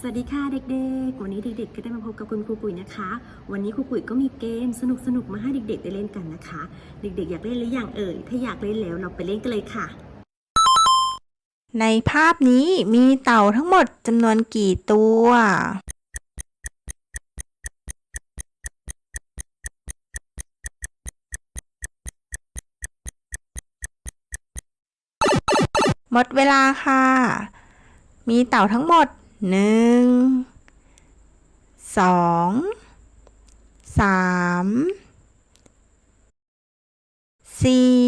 สวัสดีค่ะเด็กๆ วันนี้เด็กๆ ก็ได้มาพบกับคุณครูปุ๋ยนะคะ วันนี้ครูปุ๋ยก็มีเกมสนุกๆ มาให้เด็กๆ ได้เล่นกันนะคะ เด็กๆ อยากเล่นหรือยังเอ่ย ถ้าอยากเล่นแล้วเราไปเล่นกันเลยค่ะ ในภาพนี้มีเต่าทั้งหมดจำนวนกี่ตัว หมดเวลาค่ะ มีเต่าทั้งหมด หนึ่งสองสามสี่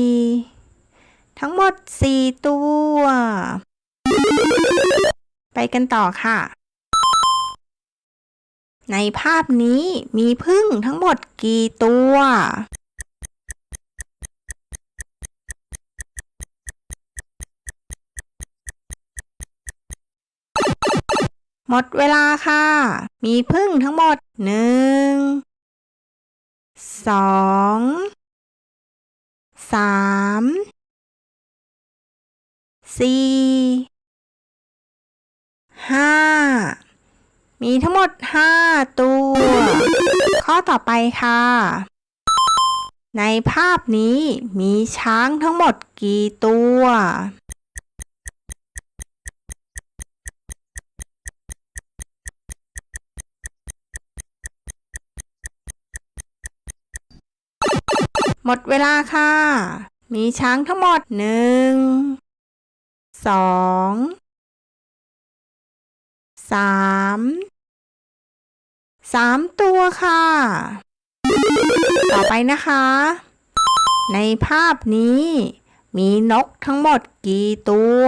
ทั้งหมด4ตัว ไปกันต่อค่ะ ในภาพนี้มีพึ่งทั้งหมดกี่ตัว หมดเวลาค่ะ มีพึ่งทั้งหมดหนึ่งสองสามสี่ห้ามีทั้งหมดห้าตัว ข้อต่อไปค่ะ ในภาพนี้มีช้างทั้งหมดกี่ตัว หมดเวลาค่ะ มีช้างทั้งหมดหนึ่งสองสามสามตัวค่ะ ต่อไปนะคะ ในภาพนี้มีนกทั้งหมดกี่ตัว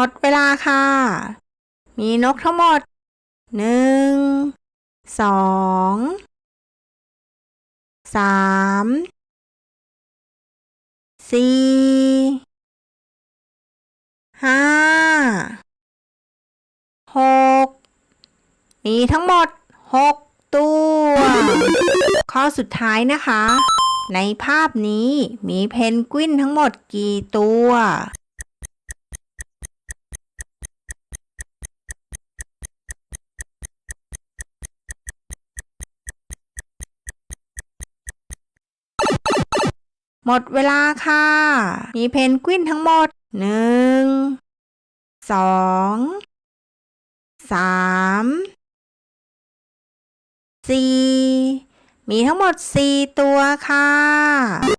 หมดเวลาค่ะ มีนกทั้งหมดหนึ่งสองสามสี่ห้าหกมีทั้งหมดหกตัว ข้อสุดท้ายนะคะ ในภาพนี้มีเพนกวินทั้งหมดกี่ตัว หมดเวลาค่ะ มีเพนกวินทั้งหมดหนึ่งสองสามสี่มีทั้งหมดสี่ตัวค่ะ